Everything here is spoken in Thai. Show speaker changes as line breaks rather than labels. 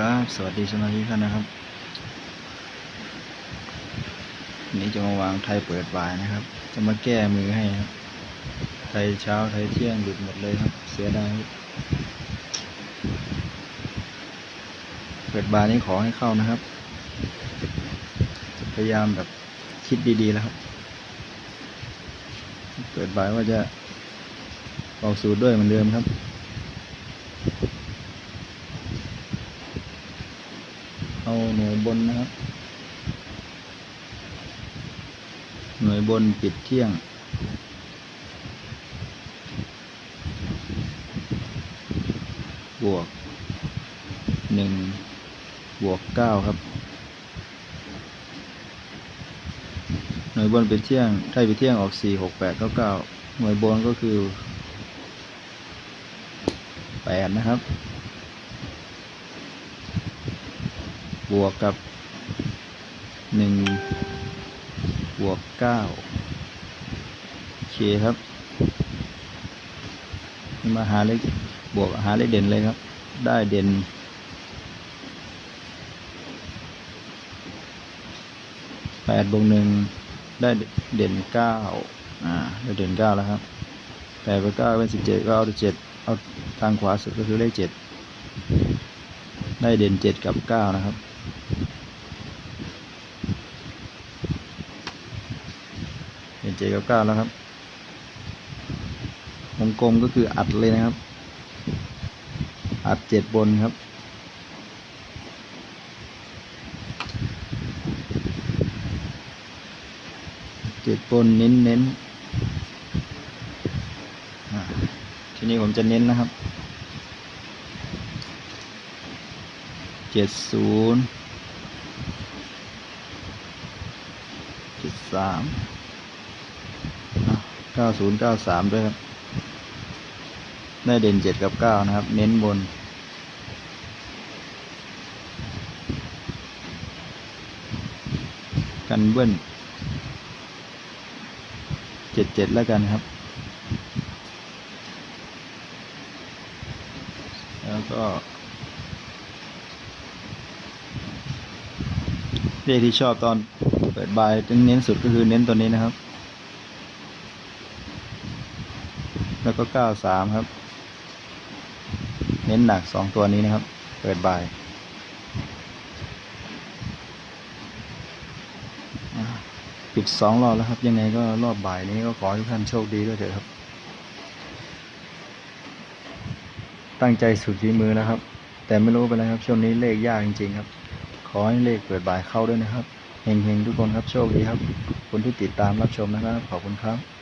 ครับ สวัสดีสมาชิกท่านนะครับนี้จะมาวางไทยเปิดบายนะครับ จะมาแก้มือให้ครับ ไทยเช้าไทยเที่ยงหลุดหมดเลยครับ เสียดายเปิดบายนี้ขอให้เข้านะครับ พยายามแบบคิดดีๆแล้วครับ เปิดบายว่าจะออกสูตรด้วยเหมือนเดิมครับ เอาหน่วยบนนะครับ หน่วยบนปิดเที่ยง บวกหนึ่งบวกเก้าครับ หน่วยบนปิดเที่ยงถ้าปิดเที่ยงออกสี่หกแปดเก้าเก้าหน่วยบนก็คือแปดนะครับ บวกกับหนึ่งบวกเก้าโอเคครับมาหาเลขบวกหาเลขเด่นเลยครับ ได้เด่นแปดบวกหนึ่งได้เด่นเก้าอ่าได้เด่นเก้าแล้วครับแปดบวกเก้าเป็นสิบเจ็ดก็เอาเจ็ดเอาทางขวาสุดก็คือเลขเจ็ดได้เด่นเจ็ดกับเก้านะครับ เห็นเกับเก้าแล้วครับวงกลมก็คืออัดเลยนะครับ อัดเจ็ดบนครับ เจ็ดบนเน้นเน้นทีนี้ผมจะเน้นนะครับเจ็ดศูนย์เจ็ดสาม เก้าศูนย์เก้าสามด้วยครับ ได้เด่นเจ็ดกับเก้านะครับ เน้นบน กันเบิ้ลเจ็ดเจ็ดแล้วกันครับ แล้วก็เลขที่ชอบตอนเปิดบายเน้นสุดก็คือเน้นตัวนี้นะครับ แล้วก็เก้าสามครับ เน้นหนักสองตัวนี้นะครับ เปิดบ่ายปิดสองรอบแล้วครับ ยังไงก็รอบบ่ายนี้ก็ขอทุกท่านโชคดีด้วยเถอะครับ ตั้งใจสุดฝีมือนะครับ แต่ไม่รู้เป็นไรครับ ช่วงนี้เลขยากจริงๆครับ ขอให้เลขเปิดบ่ายเข้าด้วยนะครับเฮงๆทุกคนครับโชคดีครับขอบคุณที่ติดตามรับชมนะครับ ขอบคุณครับ